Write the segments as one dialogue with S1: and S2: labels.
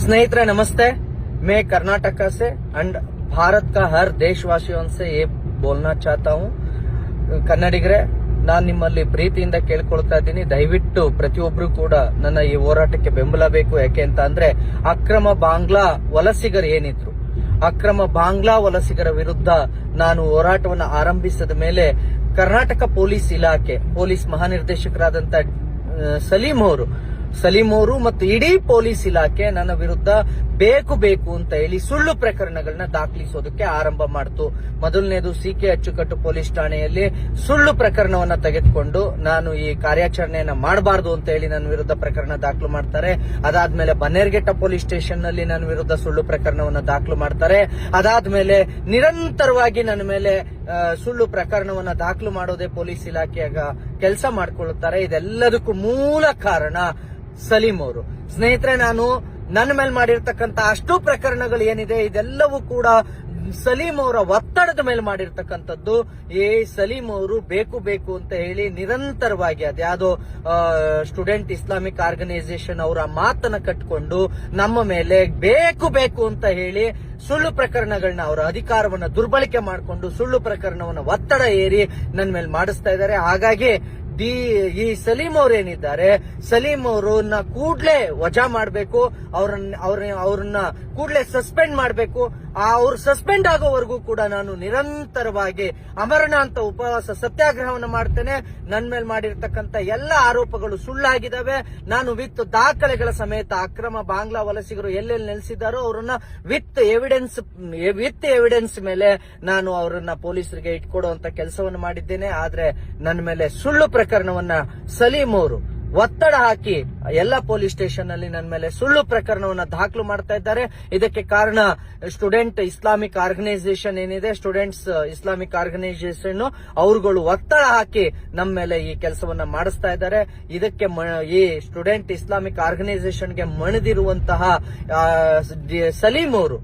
S1: स्नेहितरे नमस्ते मैं कर्नाटका से एंड भारत का हर देशवासियों से ये बोलना चाहता हूँ ಕನ್ನಡಿಗರೇ ನಾನು ನಿಮ್ಮಲ್ಲಿ ಪ್ರೀತಿಯಿಂದ ಕೇಳ್ಕೊಳ್ತಾ ಇದ್ದೀನಿ ದಯವಿಟ್ಟು ಪ್ರತಿಯೊಬ್ರು ಕೂಡ ನನ್ನ ಈ ಹೋರಾಟಕ್ಕೆ ಬೆಂಬಲ ಬೇಕು ಯಾಕೆ ಅಂತ ಅಂದ್ರೆ ಅಕ್ರಮ ಬಾಂಗ್ಲಾ ವಲಸಿಗರು ಏನಿದ್ರು ಅಕ್ರಮ ಬಾಂಗ್ಲಾ ವಲಸಿಗರ ವಿರುದ್ಧ ನಾನು ಹೋರಾಟವನ್ನು ಆರಂಭಿಸಿದ ಮೇಲೆ ಕರ್ನಾಟಕ ಪೊಲೀಸ್ ಇಲಾಖೆ ಪೊಲೀಸ್ ಮಹಾನಿರ್ದೇಶಕರಾದಂತ ಆ, ಸಲೀಂ ಅವರು ಸಲೀಂ ಮತ್ತು ಇಡೀ ಪೊಲೀಸ್ ಇಲಾಖೆ ನನ್ನ ವಿರುದ್ಧ ಬೇಕು ಬೇಕು ಅಂತ ಹೇಳಿ ಸುಳ್ಳು ಪ್ರಕರಣಗಳನ್ನ ದಾಖಲಿಸೋದಕ್ಕೆ ಆರಂಭ ಮಾಡಿತು. ಮೊದಲನೇದು ಸಿ ಕೆ ಅಚ್ಚುಕಟ್ಟು ಪೊಲೀಸ್ ಠಾಣೆಯಲ್ಲಿ ಸುಳ್ಳು ಪ್ರಕರಣವನ್ನ ತೆಗೆದುಕೊಂಡು ನಾನು ಈ ಕಾರ್ಯಾಚರಣೆಯನ್ನ ಮಾಡಬಾರ್ದು ಅಂತ ಹೇಳಿ ನನ್ನ ವಿರುದ್ಧ ಪ್ರಕರಣ ದಾಖಲು ಮಾಡ್ತಾರೆ. ಅದಾದ್ಮೇಲೆ ಬನ್ನೇರ್ಘಟ್ಟ ಪೊಲೀಸ್ ಸ್ಟೇಷನ್ನಲ್ಲಿ ನನ್ನ ವಿರುದ್ಧ ಸುಳ್ಳು ಪ್ರಕರಣವನ್ನ ದಾಖಲು ಮಾಡ್ತಾರೆ. ಅದಾದ್ಮೇಲೆ ನಿರಂತರವಾಗಿ ನನ್ನ ಮೇಲೆ ಸುಳ್ಳು ಪ್ರಕರಣವನ್ನ ದಾಖಲು ಮಾಡೋದೇ ಪೊಲೀಸ್ ಇಲಾಖೆಯಾಗ ಕೆಲಸ ಮಾಡಿಕೊಳ್ಳುತ್ತಾರೆ. ಇದೆಲ್ಲದಕ್ಕೂ ಮೂಲ ಕಾರಣ ಸಲೀಂ ಅವರು. ಸ್ನೇಹಿತರೆ, ನಾನು ನನ್ನ ಮೇಲೆ ಮಾಡಿರ್ತಕ್ಕಂತ ಅಷ್ಟು ಪ್ರಕರಣಗಳು ಏನಿದೆ, ಇದೆಲ್ಲವೂ ಕೂಡ ಸಲೀಂ ಅವರ ಒತ್ತಡದ ಮೇಲೆ ಮಾಡಿರ್ತಕ್ಕಂಥದ್ದು. ಏ, ಸಲೀಂ ಅವರು ಬೇಕು ಬೇಕು ಅಂತ ಹೇಳಿ ನಿರಂತರವಾಗಿ ಅದ್ಯಾವುದೋ ಸ್ಟೂಡೆಂಟ್ ಇಸ್ಲಾಮಿಕ್ ಆರ್ಗನೈಸೇಷನ್ ಅವರ ಮಾತನ್ನ ಕಟ್ಕೊಂಡು ನಮ್ಮ ಮೇಲೆ ಬೇಕು ಬೇಕು ಅಂತ ಹೇಳಿ ಸುಳ್ಳು ಪ್ರಕರಣಗಳನ್ನ ಅವರ ಅಧಿಕಾರವನ್ನ ದುರ್ಬಳಕೆ ಮಾಡಿಕೊಂಡು ಸುಳ್ಳು ಪ್ರಕರಣವನ್ನ ಒತ್ತಡ ಏರಿ ನನ್ನ ಮೇಲೆ ಮಾಡಿಸ್ತಾ ಇದ್ದಾರೆ. ಹಾಗಾಗಿ ಡಿ ಈ ಸಲೀಂ ಅವ್ರು ಏನಿದ್ದಾರೆ ಸಲೀಂ ಅವ್ರನ್ನ ಕೂಡ್ಲೆ ವಜಾ ಮಾಡಬೇಕು ಅವ್ರನ್ನ ಅವ್ರ ಅವ್ರನ್ನ ಕೂಡ್ಲೆ ಸಸ್ಪೆಂಡ್ ಮಾಡಬೇಕು. ಆ ಅವ್ರು ಸಸ್ಪೆಂಡ್ ಆಗೋವರೆಗೂ ಕೂಡ ನಾನು ನಿರಂತರವಾಗಿ ಅಮರಣ ಅಂತ ಉಪವಾಸ ಸತ್ಯಾಗ್ರಹವನ್ನು ಮಾಡ್ತೇನೆ. ನನ್ನ ಮೇಲೆ ಮಾಡಿರ್ತಕ್ಕಂಥ ಎಲ್ಲ ಆರೋಪಗಳು ಸುಳ್ಳಾಗಿದ್ದಾವೆ ನಾನು ವಿತ್ ದಾಖಲೆಗಳ ಸಮೇತ ಅಕ್ರಮ ಬಾಂಗ್ಲಾ ವಲಸಿಗರು ಎಲ್ಲೆಲ್ಲಿ ನೆಲೆಸಿದ್ದಾರೋ ಅವರನ್ನ ವಿತ್ ಎವಿಡೆನ್ಸ್ ವಿತ್ ಎವಿಡೆನ್ಸ್ ಮೇಲೆ ನಾನು ಅವರನ್ನ ಪೊಲೀಸರಿಗೆ ಇಟ್ಕೊಡುವಂತ ಕೆಲಸವನ್ನು ಮಾಡಿದ್ದೇನೆ. ಆದ್ರೆ ನನ್ನ ಮೇಲೆ ಸುಳ್ಳು ಪ್ರಕರಣವನ್ನ ಸಲೀಂ ಅವರು ಒತ್ತಡ ಹಾಕಿ ಎಲ್ಲ ಪೊಲೀಸ್ ಸ್ಟೇಷನ್ ಅಲ್ಲಿ ನನ್ನ ಮೇಲೆ ಸುಳ್ಳು ಪ್ರಕರಣವನ್ನ ದಾಖಲು ಮಾಡ್ತಾ ಇದ್ದಾರೆ. ಇದಕ್ಕೆ ಕಾರಣ ಸ್ಟೂಡೆಂಟ್ ಇಸ್ಲಾಮಿಕ್ ಆರ್ಗನೈಸೇಷನ್ ಏನಿದೆ, ಸ್ಟೂಡೆಂಟ್ಸ್ ಇಸ್ಲಾಮಿಕ್ ಆರ್ಗನೈಸೇಷನ್ ಅವರುಗಳು ಒತ್ತಡ ಹಾಕಿ ನಮ್ಮ ಮೇಲೆ ಈ ಕೆಲಸವನ್ನ ಮಾಡಿಸ್ತಾ ಇದ್ದಾರೆ. ಇದಕ್ಕೆ ಈ ಸ್ಟೂಡೆಂಟ್ ಇಸ್ಲಾಮಿಕ್ ಆರ್ಗನೈಸೇಷನ್ಗೆ ಮಣಿದಿರುವಂತಹ ಸಲೀಂ ಅವರು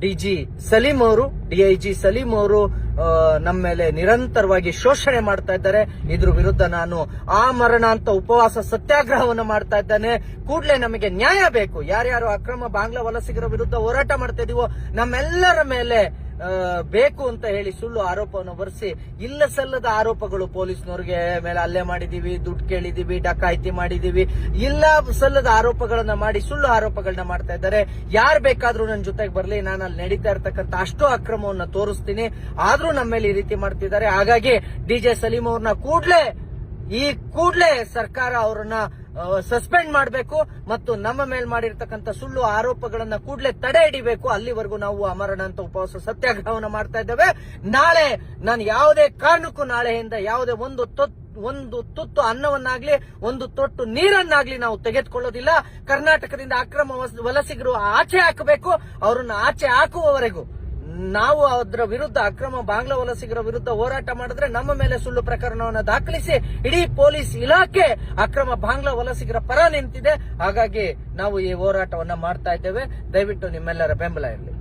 S1: ಡಿಜಿ ಸಲೀಂ ಅವರು ಡಿಐಜಿ ಸಲೀಂ ಅವರು ನಮ್ಮ ಮೇಲೆ ನಿರಂತರವಾಗಿ ಶೋಷಣೆ ಮಾಡ್ತಾ ಇದ್ದಾರೆ. ಇದ್ರ ವಿರುದ್ಧ ನಾನು ಆ ಮರಣ ಅಂತ ಉಪವಾಸ ಸತ್ಯಾಗ್ರಹವನ್ನು ಮಾಡ್ತಾ ಇದ್ದಾನೆ. ಕೂಡಲೇ ನಮಗೆ ನ್ಯಾಯ ಬೇಕು. ಯಾರ್ಯಾರು ಅಕ್ರಮ ಬಾಂಗ್ಲಾ ವಲಸಿಗರ ವಿರುದ್ಧ ಹೋರಾಟ ಮಾಡ್ತಾ ಇದೀವೋ, ನಮ್ಮೆಲ್ಲರ ಮೇಲೆ ಬೇಕು ಅಂತ ಹೇಳಿ ಸುಳ್ಳು ಆರೋಪವನ್ನು ಬರೆಸಿ ಇಲ್ಲ ಸಲ್ಲದ ಆರೋಪಗಳು ಪೊಲೀಸ್ನವ್ರಿಗೆ ಮೇಲೆ ಹಲ್ಲೆ ಮಾಡಿದೀವಿ, ದುಡ್ಡು ಕೇಳಿದೀವಿ, ಡಕಾಯಿತಿ ಮಾಡಿದೀವಿ, ಇಲ್ಲ ಸಲ್ಲದ ಆರೋಪಗಳನ್ನ ಮಾಡಿ ಸುಳ್ಳು ಆರೋಪಗಳನ್ನ ಮಾಡ್ತಾ ಇದ್ದಾರೆ. ಯಾರು ಬೇಕಾದ್ರೂ ನನ್ನ ಜೊತೆಗೆ ಬರಲಿ ನಾನು ಅಲ್ಲಿ ನಡೀತಾ ಇರ್ತಕ್ಕಂಥ ಅಷ್ಟು ಅಕ್ರಮವನ್ನು ತೋರಿಸ್ತೀನಿ. ಆದ್ರೂ ನಮ್ಮ ಮೇಲೆ ಈ ರೀತಿ ಮಾಡ್ತಿದ್ದಾರೆ. ಹಾಗಾಗಿ ಡಿಜೆ ಸಲೀಂ ಅವ್ರನ್ನ ಕೂಡ್ಲೇ, ಈ ಕೂಡ್ಲೇ ಸರ್ಕಾರ ಅವರನ್ನ ಸಸ್ಪೆಂಡ್ ಮಾಡಬೇಕು ಮತ್ತು ನಮ್ಮ ಮೇಲೆ ಮಾಡಿರ್ತಕ್ಕಂಥ ಸುಳ್ಳು ಆರೋಪಗಳನ್ನ ಕೂಡಲೇ ತಡೆ ಹಿಡಿಬೇಕು. ಅಲ್ಲಿವರೆಗೂ ನಾವು ಅಮರಣ ಅಂತ ಉಪವಾಸ ಸತ್ಯಾಗ್ರಹವನ್ನು ಮಾಡ್ತಾ ಇದ್ದೇವೆ. ನಾಳೆ ನಾನು ಯಾವುದೇ ಕಾರಣಕ್ಕೂ ನಾಳೆಯಿಂದ ಯಾವುದೇ ಒಂದು ತೊತ್ತು ಒಂದು ತುತ್ತು ಅನ್ನವನ್ನಾಗ್ಲಿ, ಒಂದು ತೊಟ್ಟು ನೀರನ್ನಾಗ್ಲಿ ನಾವು ತೆಗೆದುಕೊಳ್ಳೋದಿಲ್ಲ. ಕರ್ನಾಟಕದಿಂದ ಅಕ್ರಮ ವಲಸಿಗರು ಆಚೆ ಹಾಕಬೇಕು. ಅವರನ್ನು ಆಚೆ ಹಾಕುವವರೆಗೂ ನಾವು ಅದರ ವಿರುದ್ಧ ಅಕ್ರಮ ಬಾಂಗ್ಲಾ ವಲಸಿಗರ ವಿರುದ್ಧ ಹೋರಾಟ ಮಾಡಿದ್ರೆ ನಮ್ಮ ಮೇಲೆ ಸುಳ್ಳು ಪ್ರಕರಣವನ್ನು ದಾಖಲಿಸಿ ಇಡೀ ಪೊಲೀಸ್ ಇಲಾಖೆ ಅಕ್ರಮ ಬಾಂಗ್ಲಾ ವಲಸಿಗರ ಪರ ನಿಂತಿದೆ. ಹಾಗಾಗಿ ನಾವು ಈ ಹೋರಾಟವನ್ನು ಮಾಡ್ತಾ ಇದ್ದೇವೆ. ದಯವಿಟ್ಟು ನಿಮ್ಮೆಲ್ಲರ ಬೆಂಬಲ ಇರಲಿ.